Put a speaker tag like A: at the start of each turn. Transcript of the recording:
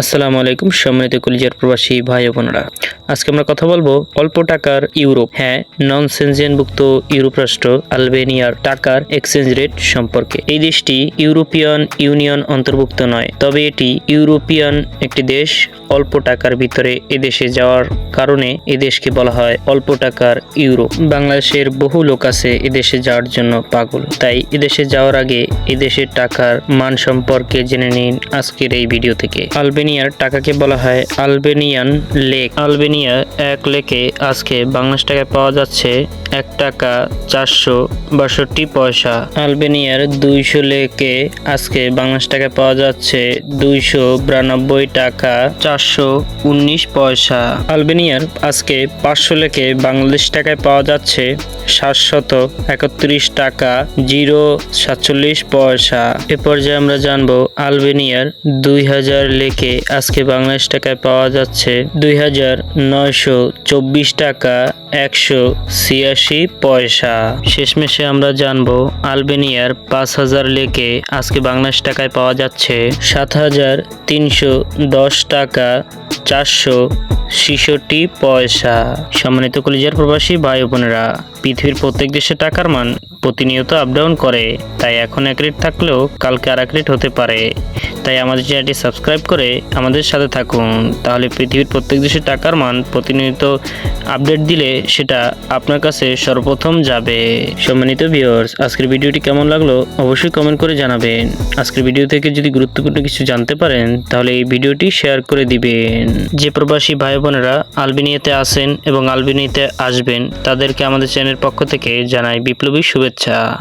A: আসসালামু আলাইকুম, সম্মানিত কলিজার প্রবাসী ভাই বোনেরা। আজকে আমরা কথা বলব অল্প টাকার ইউরোপ। হ্যাঁ নন সেনজেনভুক্ত ইউরোপ রাষ্ট্র আলবেনিয়ার টাকার এক্সচেঞ্জ রেট সম্পর্কে। এই দেশটি ইউরোপিয়ান ইউনিয়ন অন্তর্ভুক্ত নয়, তবে এটি ইউরোপিয়ান একটি দেশ অল্প টাকার ভিতরে এদেশে যাওয়ার কারণে এদেশকে বলা হয় অল্প টাকার ইউরোপ। বাংলাদেশের বহু লোক আছে এদেশে যাওয়ার জন্য পাগল। তাই এদেশে যাওয়ার আগে এদেশের টাকার মান সম্পর্কে জেনে নিন আজকের এই ভিডিও থেকে। আলবেনিয়ার টাকাকে বলা হয় আলবেনিয়ান লেক। আলবেনিয়া এক লেকে আজকে বাংলাদেশ টাকায় পাওয়া যাচ্ছে এক টাকা চারশো বাষট্টি পয়সা। আলবেনিয়ার দুইশো লেকে আজকে বাংলাদেশ টাকায় পাওয়া যাচ্ছে দুইশো বিরানব্বই টাকা, চারশো উনিশ পয়সা। আলবেনিয়ার আজকে পাঁচশো লেকে বাংলাদেশ টাকায় পাওয়া যাচ্ছে সাতশত একত্রিশ টাকা, জিরো সাতচল্লিশ পয়সা। এ পর্যায়ে আমরা জানব আলবেনিয়ার দুই হাজার লেকে আজকে বাংলাদেশ টাকায় পাওয়া যাচ্ছে দুই হাজার নয়শো চব্বিশ টাকা, একশো ছিয়াশি পয়সা। শেষমেশে আমরা জানব, আলবেনিয়ার পাঁচ হাজার লেকে আজকে বাংলাদেশ টাকায় পাওয়া যাচ্ছে সাত হাজার তিনশো দশ টাকা চারশো ছেষট্টি পয়সা। সম্মানিত কলিজার প্রবাসী ভাই বোনেরা, পৃথিবীর প্রত্যেক দেশে টাকার মান প্রতিনিয়ত আপডাউন করে, তাই এখন এক রেট থাকলেও কালকে আর এক রেট হতে পারে। তাই আমাদের চ্যানেলটি সাবস্ক্রাইব করে আমাদের সাথে থাকুন, তাহলে পৃথিবীর প্রত্যেক দেশের টাকার মান প্রতিনিয়ত আপডেট দিলে সেটা আপনার কাছে সর্বপ্রথম যাবে। সম্মানিত ভিউয়ার্স আজকের ভিডিওটি কেমন লাগল অবশ্যই কমেন্ট করে জানাবেন। আজকের ভিডিও থেকে যদি গুরুত্বপূর্ণ কিছু জানতে পারেন, তাহলে এই ভিডিওটি শেয়ার করে দিবেন। যে প্রবাসী ভাই বোনেরা আলবেনিয়াতে আসেন এবং আলবেনিয়াতে আসবেন, তাদেরকে আমাদের চ্যানেলের পক্ষ থেকে জানাই বিপ্লবী শুভেচ্ছা।